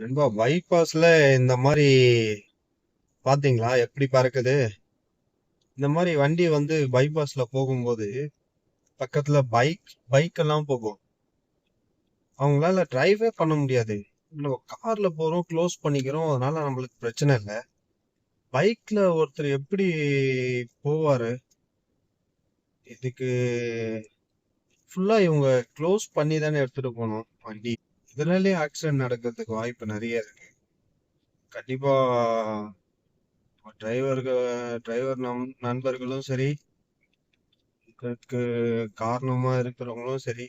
நண்பா பைபாஸ்ல இந்த மாதிரி பாத்தீங்களா? எப்படி பறக்குது? இந்த மாதிரி வண்டி வந்து பைபாஸ்ல போகும்போது பக்கத்துல பைக் பைக் எல்லாம் போகும். அவங்களால டிரைவே பண்ண முடியாது. நம்ம கார்ல போறோம் க்ளோஸ் பண்ணிக்கிறோம் அதனால நம்மளுக்கு பிரச்சனை இல்லை. பைக்ல ஒருத்தர் எப்படி போவாரு? இதுக்கு ஃபுல்லா இவங்க க்ளோஸ் பண்ணி தானே எடுத்துட்டு போகணும் வண்டி. இதனாலே ஆக்சிடென்ட் நடக்கிறதுக்கு வாய்ப்பு நிறைய இருக்கு. கண்டிப்பா டிரைவர்கள் டிரைவர் நம் நண்பர்களும் சரி இதற்கு காரணமா இருக்கிறவங்களும் சரி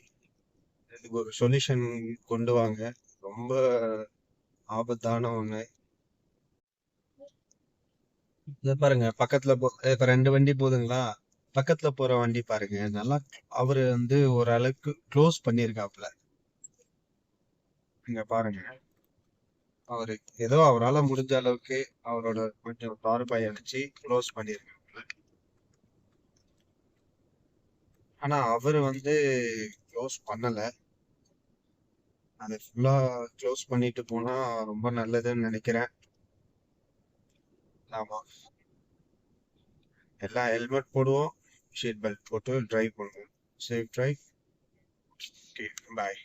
இதுக்கு ஒரு சொல்யூஷன் கொண்டு வாங்க. ரொம்ப ஆபத்தான ஒண்ணு இத பாருங்க பக்கத்துல போ இப்ப ரெண்டு வண்டி போதுங்களா? பக்கத்துல போற வண்டி பாருங்க நல்லா அவரு வந்து ஓரளவுக்கு க்ளோஸ் பண்ணியிருக்காப்புல நீங்க பாருங்க. அவரு ஏதோ அவரால முடிஞ்ச அளவுக்கு அவரோட கொஞ்சம் தார்பாய் அடிச்சு க்ளோஸ் பண்ணியிருக்காப்புல ஆனா அவரு வந்து க்ளோஸ் பண்ணல. அதை ஃபுல்லா க்ளோஸ் பண்ணிட்டு போனா ரொம்ப நல்லதுன்னு நினைக்கிறேன். ஆமா. எல்லாம் ஹெல்மெட் போடுவோம் ஷீட் பெல்ட் போட்டு டிரைவ் பண்ணுவோம். Safe drive okay bye